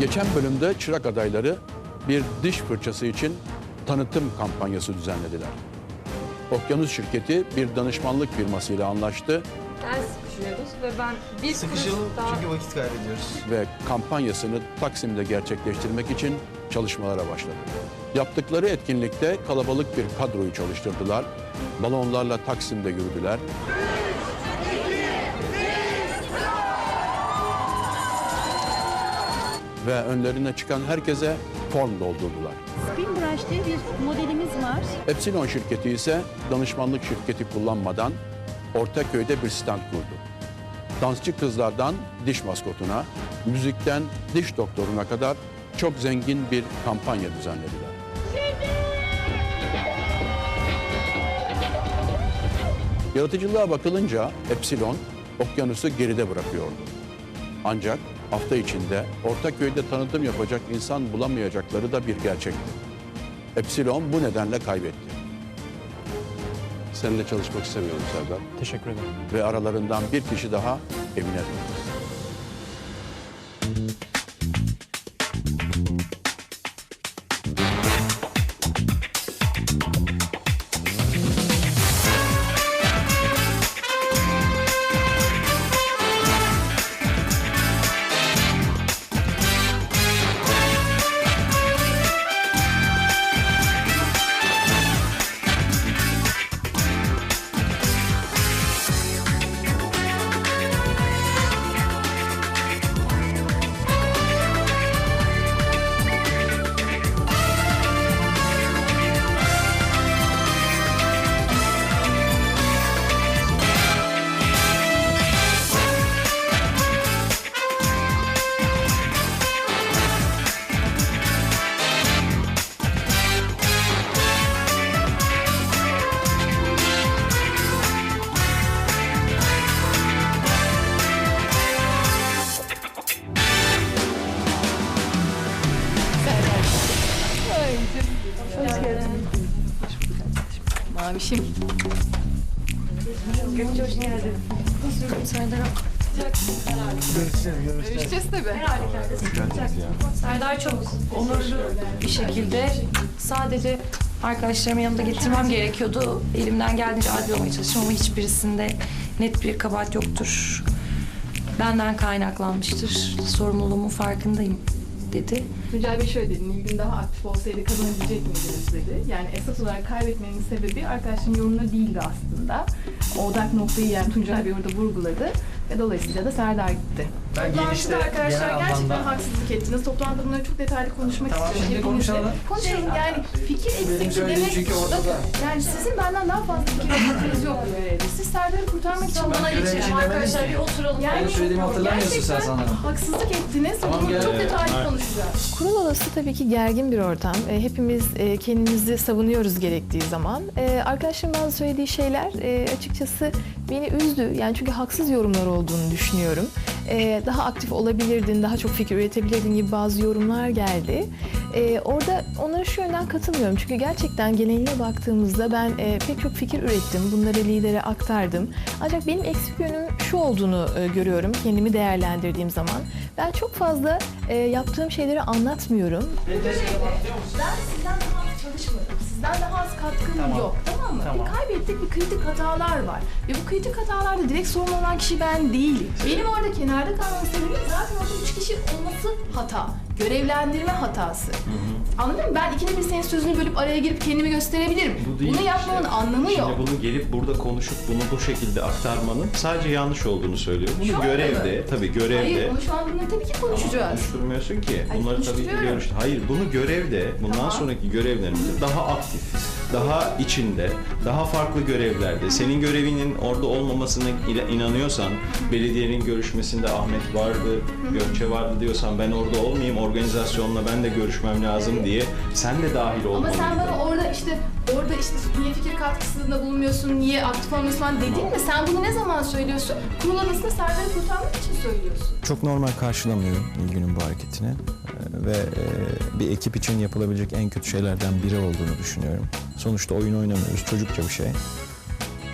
Geçen bölümde çırak adayları bir diş fırçası için tanıtım kampanyası düzenlediler. Okyanus şirketi bir danışmanlık firmasıyla anlaştı El sıkışıyoruz ve ben bir Sıkışalım kuruş daha... çünkü vakit kaybediyoruz. ve kampanyasını Taksim'de gerçekleştirmek için çalışmalara başladı. Yaptıkları etkinlikte kalabalık bir kadroyu çalıştırdılar. Balonlarla Taksim'de yürüdüler. Ve önlerine çıkan herkese form doldurdular. Spin Brush diye bir modelimiz var. Epsilon şirketi ise danışmanlık şirketi kullanmadan Ortaköy'de bir stand kurdu. Dansçı kızlardan diş maskotuna, müzikten diş doktoruna kadar çok zengin bir kampanya düzenlediler. Yaratıcılığa bakılınca Epsilon okyanusu geride bırakıyordu. Ancak hafta içinde Ortaköy'de tanıtım yapacak insan bulamayacakları da bir gerçekti. Epsilon bu nedenle kaybetti. Seninle çalışmak istemiyorum Serdar. Teşekkür ederim. Ve aralarından bir kişi daha evine döndü. Görüşeceğiz tabii. Serdar çok onurlu bir şekilde sadece arkadaşlarımın yanında getirmem gerekiyordu. Elimden geldiğince adil olmaya çalıştım ama hiçbirisinde net bir kabahat yoktur. Benden kaynaklanmıştır. Sorumluluğumun farkındayım dedi. Bey şöyle dedi, Nilgün daha aktif olsaydı kazanabilecek miydiniz dedi. Yani esas olarak kaybetmenin sebebi arkadaşın yorumları değildi aslında. O odak noktayı yani Tuncay Bey orada vurguladı. Ve dolayısıyla da Serdar gitti. Ben Toplantıda arkadaşlar gerçekten haksızlık ettiniz. Toplantıda bunları çok detaylı konuşmak Tamam, istiyorum. şimdi hepinizle. konuşalım. Konuşalım yani fikir Benim demek. çünkü ortada. Yani sizin benden daha fazla fikir eksikliğiniz yok bu görevde. Siz Serdar'ı kurtarmak için bana görev geçin. Arkadaşlar bir oturalım. Yani Benim söylediğimi hatırlamıyorsun sen gerçekten sanırım. haksızlık ettiniz. Tamam, Bunu gel. çok detaylı konuşacağız. Kurul odası tabii ki gergin bir ortam. E, hepimiz e, kendimizi savunuyoruz gerektiği zaman. E, arkadaşlarım bazı söylediği şeyler e, açıkçası beni üzdü. Yani çünkü haksız yorumlar olduğunu düşünüyorum. E, daha aktif olabilirdin, daha çok fikir üretebilirdin gibi bazı yorumlar geldi. E, orada onlara şu yönden katılmıyorum. Çünkü gerçekten geneline baktığımızda ben e, pek çok fikir ürettim. Bunları lidere aktardım. Ancak benim eksik yönüm şu olduğunu e, görüyorum kendimi değerlendirdiğim zaman. Ben çok fazla e, yaptığım şeyleri anlatmıyorum. Ben sizden daha az çalışmadım. Sizden daha az katkım Tamam. yok. Tamam mı? Tamam. Bir kaybettik bir kritik hatalar var. Ve bu kritik hatalarda direkt sorumlu olan kişi ben değilim. Benim orada kenarda kalmam sebebi zaten orada üç kişi olması hata. Görevlendirme hatası. Anladın mı? Ben ikide bir senin sözünü bölüp araya girip kendimi gösterebilirim. Bu değil Bunu yapmamın işte. anlamı yok. Şimdi bunu gelip burada konuşup bunu bu şekilde aktarmanın sadece yanlış olduğunu söylüyorum. Şu Bunu anda görevde, tabii görevde. Hayır, bunu şu an bunları tabii ki Ama konuşacağız. konuşturmuyorsun ki. Hayır, Bunları tabii ki konuşturuyorum. görüş. Hayır, bunu görevde, bundan Tamam. sonraki görevlerimizde daha aktif, daha içinde, daha farklı görevlerde. Senin görevinin orada olmamasına inanıyorsan, belediyenin görüşmesinde Ahmet vardı, Gökçe vardı diyorsan ben orada olmayayım, organizasyonla ben de görüşmem lazım diye sen de dahil Ama olmalıydın. sen bana orada işte orada işte niye fikir katkısında bulunmuyorsun, niye aktif olmuyorsun falan dedin mi? Sen bunu ne zaman söylüyorsun? Kurul odasında Serdar'ı kurtarmak için söylüyorsun. Çok normal karşılamıyorum Nilgün'ün bu hareketini Ee, ve e, bir ekip için yapılabilecek en kötü şeylerden biri olduğunu düşünüyorum. Sonuçta oyun oynamıyoruz, çocukça bir şey.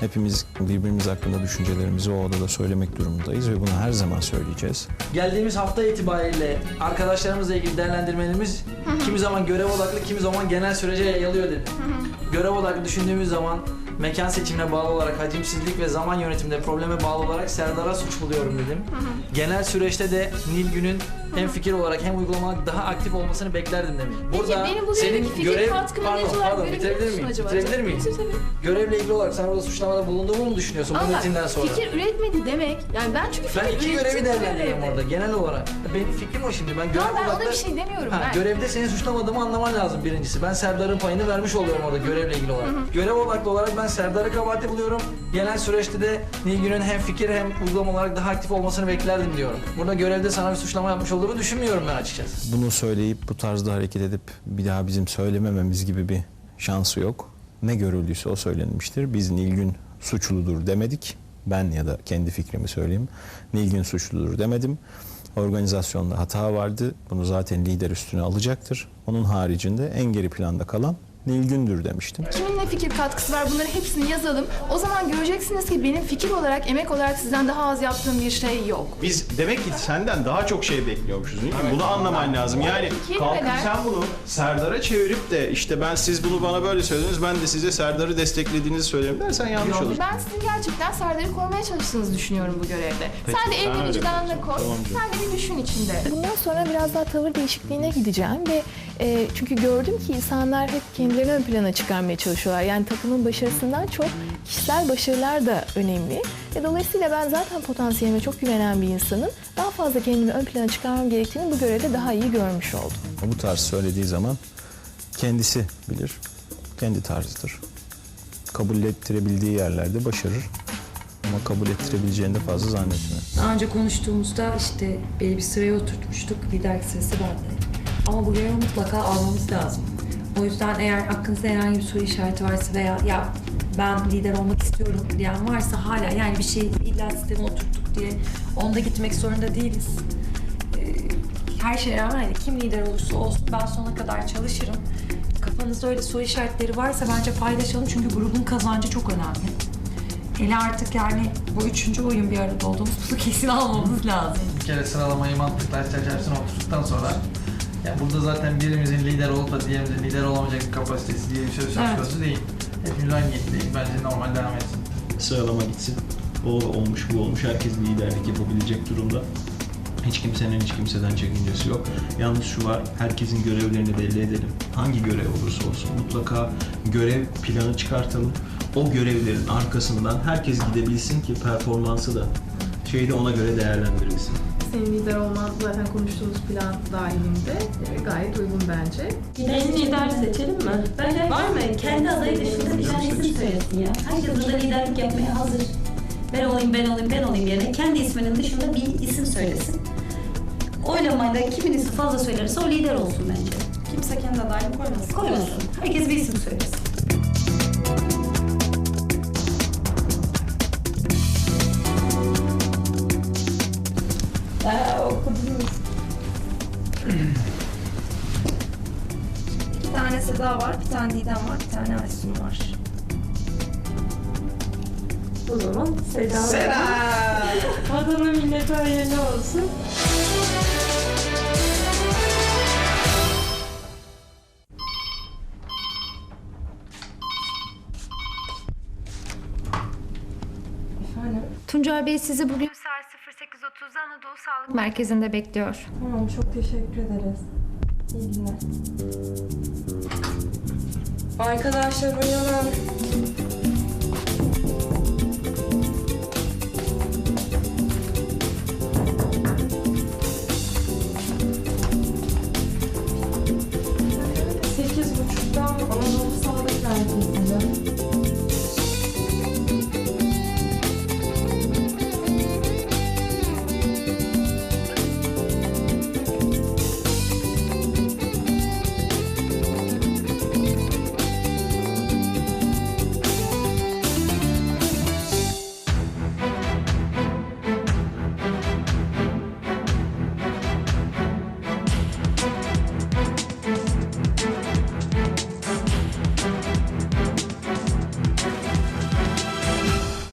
hepimiz birbirimiz hakkında düşüncelerimizi o odada söylemek durumundayız ve bunu her zaman söyleyeceğiz. Geldiğimiz hafta itibariyle arkadaşlarımızla ilgili değerlendirmelerimiz kimi zaman görev odaklı, kimi zaman genel sürece yayılıyor dedi. Görev odaklı düşündüğümüz zaman mekan seçimine bağlı olarak hacimsizlik ve zaman yönetiminde probleme bağlı olarak Serdar'a suç buluyorum dedim. Genel süreçte de Nilgün'ün hem fikir olarak hem uygulamalar daha aktif olmasını beklerdim demiş. Burada benim bu senin fikir görev katkımı pardon, net olarak pardon verebilir bitirebilir misin miyim? acaba? Bitirebilir miyim? Tabii. Görevle ilgili olarak sen orada suçlamada bulunduğumu mu düşünüyorsun bu metinden sonra? fikir üretmedi demek. Yani ben çünkü fikir Ben iki görevi ürettim değerlendiriyorum görevde. orada genel olarak. Benim fikrim o şimdi. Ben görev Tamam ben ona bir şey demiyorum Ha, ben. görevde seni suçlamadığımı anlaman lazım birincisi. Ben Serdar'ın payını vermiş oluyorum orada görevle ilgili olarak. Görev odaklı olarak ben Serdar'ı kabahati buluyorum. Genel süreçte de Nilgün'ün hem fikir hem uygulama olarak daha aktif olmasını beklerdim diyorum. Burada görevde sana bir suçlama yapmış olduğumu düşünmüyorum ben açıkçası. Bunu söyleyip bu tarzda hareket edip bir daha bizim söylemememiz gibi bir şansı yok. Ne görüldüyse o söylenmiştir. Biz Nilgün suçludur demedik. Ben ya da kendi fikrimi söyleyeyim. Nilgün suçludur demedim. Organizasyonda hata vardı. Bunu zaten lider üstüne alacaktır. Onun haricinde en geri planda kalan Nilgün'dür demiştim. Kimin ne fikir katkısı var bunların hepsini yazalım. O zaman göreceksiniz ki benim fikir olarak, emek olarak sizden daha az yaptığım bir şey yok. Biz demek ki senden daha çok şey bekliyormuşuz. değil mi? Bunu anlaman lazım. Yani kalkıp sen bunu Serdar'a çevirip de işte ben siz bunu bana böyle söylediniz ben de size Serdar'ı desteklediğinizi söyleyeyim dersen yanlış olur. Ben sizin gerçekten Serdar'ı korumaya çalıştığınızı düşünüyorum bu görevde. Peki, sen de öyle vicdanına koy. Tamam sen de bir düşün içinde. Bundan sonra biraz daha tavır değişikliğine gideceğim ve e, çünkü gördüm ki insanlar hep kendilerini ön plana çıkarmaya çalışıyorlar. Yani takımın başarısından çok kişisel başarılar da önemli. Ve dolayısıyla ben zaten potansiyelime çok güvenen bir insanın daha fazla kendimi ön plana çıkarmam gerektiğini bu görevde daha iyi görmüş oldum. Bu tarz söylediği zaman kendisi bilir. Kendi tarzıdır. Kabul ettirebildiği yerlerde başarır. Ama kabul ettirebileceğini de fazla zannetmiyorum. Daha önce konuştuğumuzda işte belli bir sıraya oturtmuştuk. Liderlik sırası bende. Ama bu görevi mutlaka almamız lazım. O yüzden eğer aklınızda herhangi bir soru işareti varsa veya ya ben lider olmak istiyorum diyen varsa hala yani bir şey illa sisteme oturttuk diye onda gitmek zorunda değiliz. Ee, her şeye rağmen hani kim lider olursa olsun ben sona kadar çalışırım. Kafanızda öyle soru işaretleri varsa bence paylaşalım çünkü grubun kazancı çok önemli. Hele artık yani bu üçüncü oyun bir arada olduğumuz bunu kesin almamız lazım. Bir kere sıralamayı mantıklar çerçevesine oturttuktan sonra yani burada zaten birimizin lider olup da diğerimizin lider olamayacak kapasitesi diye bir şey söz Evet. konusu değil. Hepimiz aynı niyetteyiz. Bence normal devam etsin. Sıralama gitsin. O olmuş bu olmuş. Herkes liderlik yapabilecek durumda. Hiç kimsenin hiç kimseden çekincesi yok. Yalnız şu var, herkesin görevlerini belli edelim. Hangi görev olursa olsun mutlaka görev planı çıkartalım. O görevlerin arkasından herkes gidebilsin ki performansı da şeyi de ona göre değerlendirilsin. Senin lider olman zaten konuştuğumuz plan dahilinde e, gayet uygun bence. Gidelim lider seçelim mi? Bence var mı? Kendi adayı dışında bir tane isim söylesin ya. Herkes burada liderlik yapmaya hazır. Ben olayım, ben olayım, ben olayım yerine kendi isminin dışında bir isim söylesin. Oylamayla kimin ismi fazla söylerse o lider olsun bence. Kimse kendi adayını koymasın. Koymasın. Herkes bir isim söylesin. Seda var, bir tane Didem var, bir tane Aysun var. O zaman Seda. Seda! Adana millete hayırlı olsun. Tuncay Bey sizi bugün saat 08.30'da Anadolu Sağlık Merkezi'nde bekliyor. Tamam çok teşekkür ederiz. Arkadaşlar uyanın. Sekiz buçuktan Anadolu Sağlık Merkezi'nde.